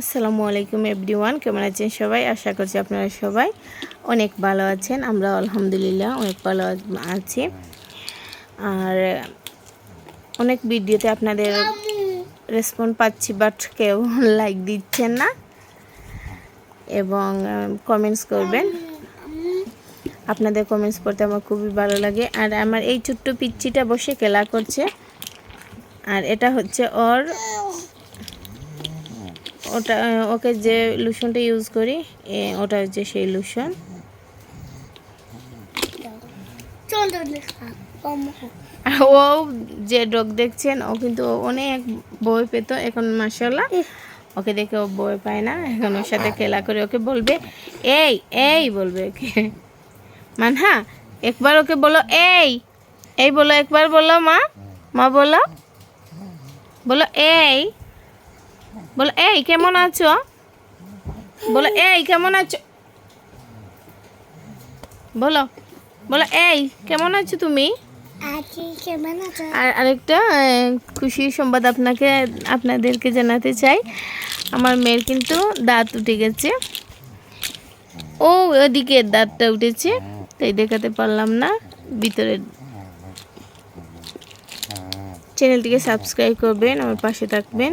আসসালামু আলাইকুম এভরিওয়ান, কেমন আছেন সবাই? আশা করছি আপনারা সবাই অনেক ভালো আছেন। আমরা আলহামদুলিল্লাহ অনেক ভালো আছি। আর অনেক ভিডিওতে আপনাদের রেসপন্স পাচ্ছি, বাট কেউ লাইক দিচ্ছেন না। এবং কমেন্টস করবেন। আপনাদের কমেন্টস পড়তে আমার খুবই ভালো লাগে। আর আমার এই ছোট্ট পিচ্চিটা বসে খেলা করছে। আর এটা হচ্ছে ওর ওটা ওকে যে লুশনটা ইউজ করি ওটা হচ্ছে সেই লুশন ও যে ডগ দেখছেন ও কিন্তু অনেক বই পেত এখন মাসাল্লাহ ওকে দেখে ও বই পায় না এখন ওর সাথে খেলা করে ওকে বলবে এই এই বলবে ওকে। মানহা একবার ওকে বলো এই এই বলো একবার বলো মা মা বলো। বলো এই। বলো এই কেমন আছো? বলো এই কেমন আছো? বলো বলো এই কেমন আছো তুমি? আর আরেকটা খুশির সংবাদ আপনাকে আপনাদেরকে জানাতে চাই। আমার মেয়ের কিন্তু দাঁত উঠে গেছে। ও ওদিকে দাঁতটা উঠেছে তাই দেখাতে পারলাম না। ভিতরে চ্যানেলটিকে সাবস্ক্রাইব করবেন আমার পাশে থাকবেন।